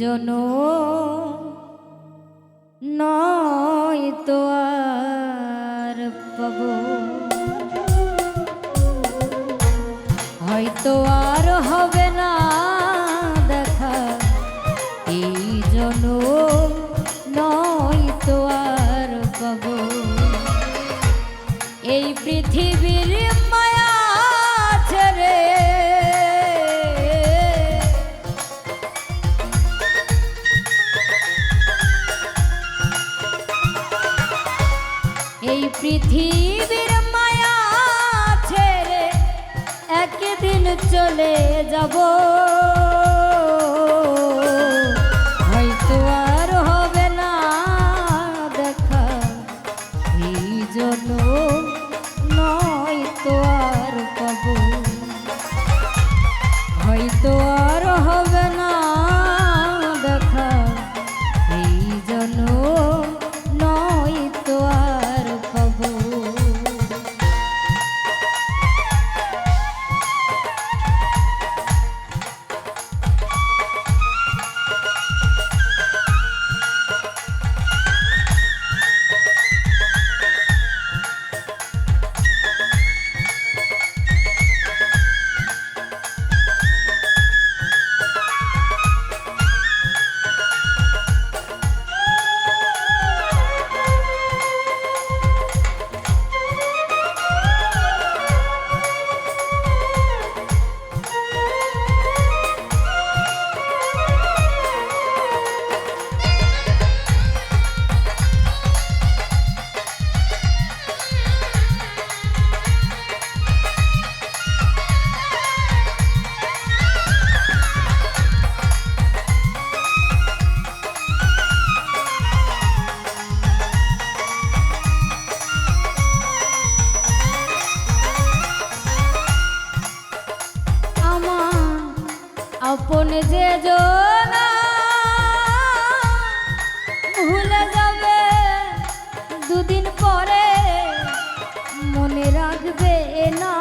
জন নয় তো আর পাব। হয়তো আর হবে না দেখা, এই জন নয় তো আর পাবো। এই পৃথিবীর একদিন চলে যাব। ভুলে যাবে দুদিন পরে মনে রাখবে না।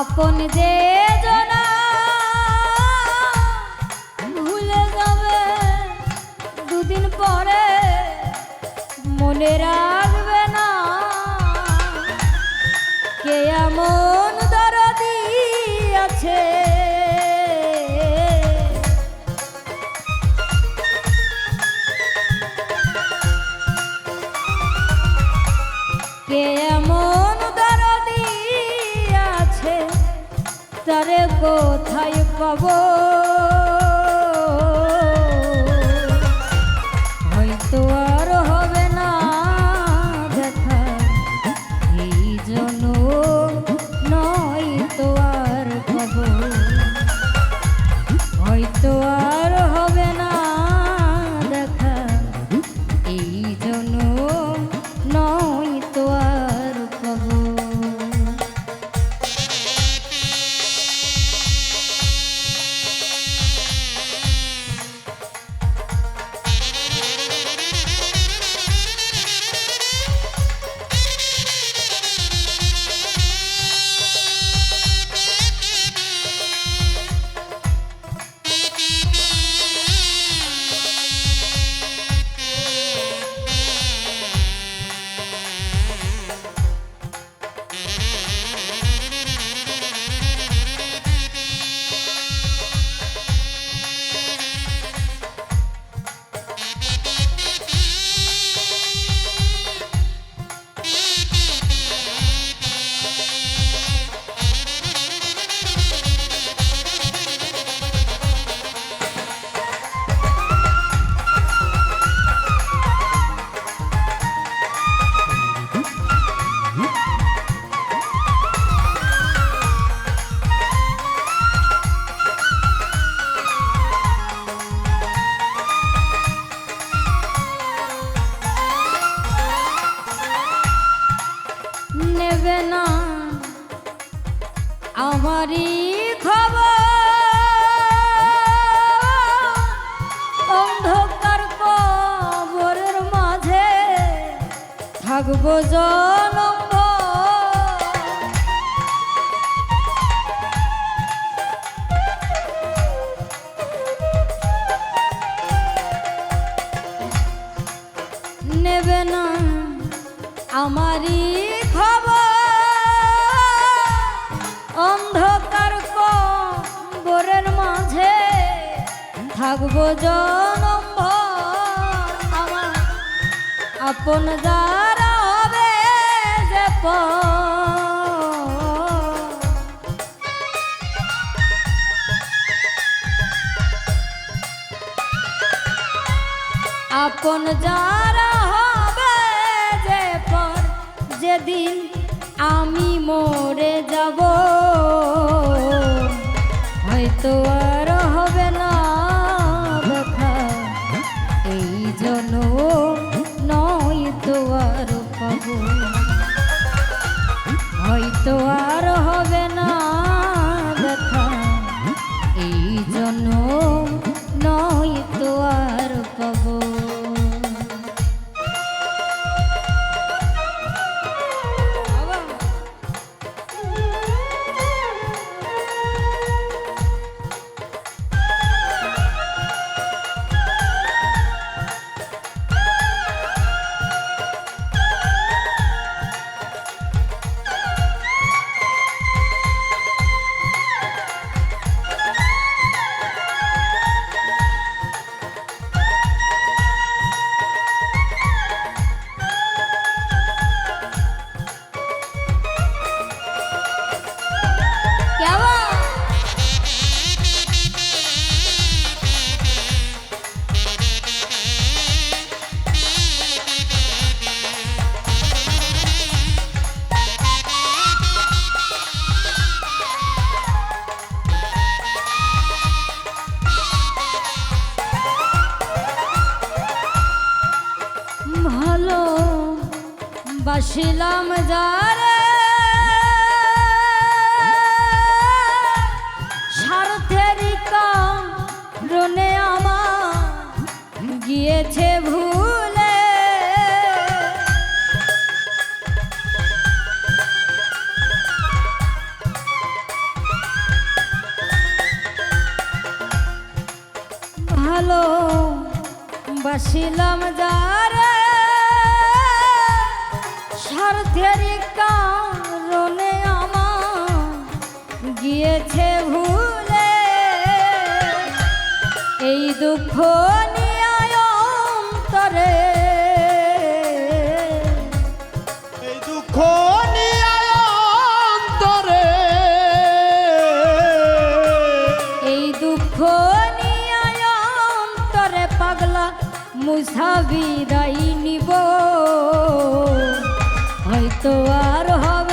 আপন যে মনে রাখবে না। কে এমন দরদি আছে? কে এমন দরদি আছে? তারে কোথায় পাবো? আমারই খবর। অন্ধকার কবরের মাঝে থাকব থাকব জনম আপন যারা হবে আপন যারা ছিলাম যারে। স্বার্থের কাম রনে আমার গিয়েছে ভুলে। ভালো বাসিলাম যারা। স্বার্থের কারণে আমার গিয়েছে ভুলে। এই দুঃখ নিয়ন্তরে এই এই দুঃখ নিয়ন্তরে পাগলা মুসাবিদাই নিব। হয়তো আর হবে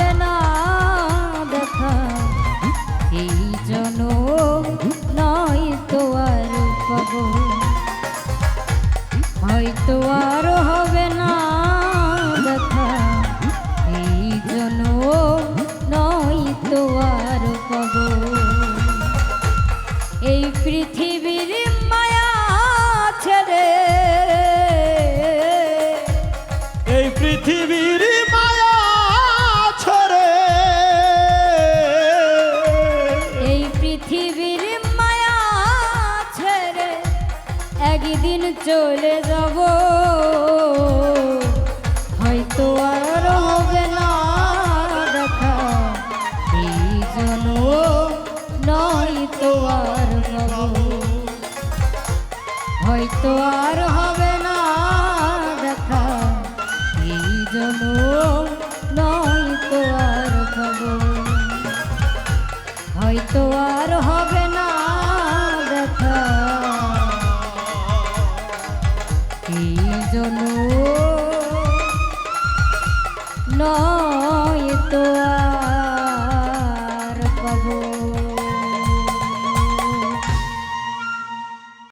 হয়তো আর হবে